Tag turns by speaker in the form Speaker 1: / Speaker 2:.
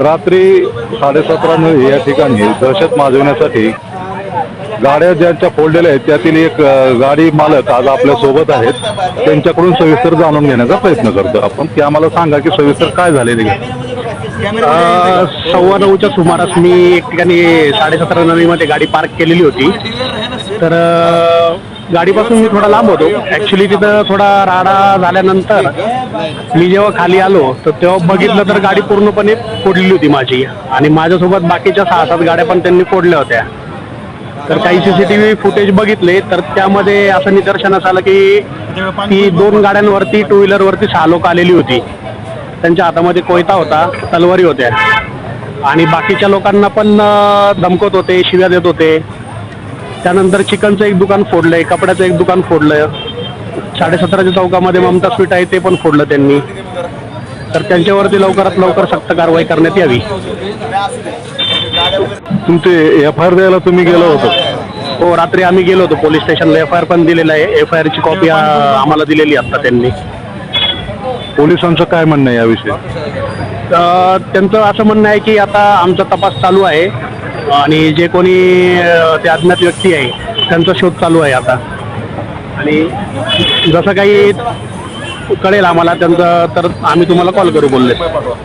Speaker 1: रात्री साडेसतरा या ठिकाणी दहशत माजवण्यासाठी गाड्या ज्यांच्या फोडलेल्या आहेत त्यातील एक गाडी मालक आज आपल्यासोबत आहेत. त्यांच्याकडून सविस्तर जाणून घेण्याचा प्रयत्न करतो आपण. ते आम्हाला सांगा की सविस्तर काय झालेले
Speaker 2: सव्वा नऊच्या सुमारास मी एक ठिकाणी साडेसतरा नवीमध्ये गाडी पार्क केलेली होती. तर गाडीपासून मी थोडा लांब होतो. ॲक्च्युली तिथं थोडा राडा झाल्यानंतर मी जेव्हा खाली आलो तर तेव्हा बघितलं तर गाडी पूर्णपणे फोडलेली होती माझी. आणि माझ्यासोबत बाकीच्या सहा सात गाड्या पण त्यांनी फोडल्या होत्या. तर काही C C T V footage बघितले तर त्यामध्ये असं निदर्शनास आलं की ती दोन गाड्यांवरती टू व्हीलरवरती सहा लोक आलेली होती. त्यांच्या हातामध्ये कोयता होता तलवारी होत्या. आणि बाकीच्या लोकांना पण धमकत होते शिव्या देत होते. त्यानंतर चिकनचं एक दुकान फोडलंय कपड्याचं एक दुकान फोडलं साडेसतराच्या चौकामध्ये ममता स्वीट आहे ते पण फोडलं त्यांनी. तर त्यांच्यावरती लवकरात लवकर सक्त कारवाई करण्यात यावी.
Speaker 1: तुमचे एफ आय आर द्यायला तुम्ही गेलो होतो.
Speaker 2: हो रात्री आम्ही गेलो होतो पोलीस स्टेशनला. एफ आय आर पण दिलेला आहे. एफ आय आरची कॉपी आम्हाला दिलेली आहे आता त्यांनी.
Speaker 1: पोलिसांचं काय म्हणणं आहे याविषयी?
Speaker 2: त्यांचं असं म्हणणं आहे की आता आमचा तपास चालू आहे. आणि जे कोणी ते अज्ञात व्यक्ती आहे त्यांचा शोध चालू आहे आता. आणि जसं काही कळेल आम्हाला त्यांचं तर आम्ही तुम्हाला कॉल करू बोलले.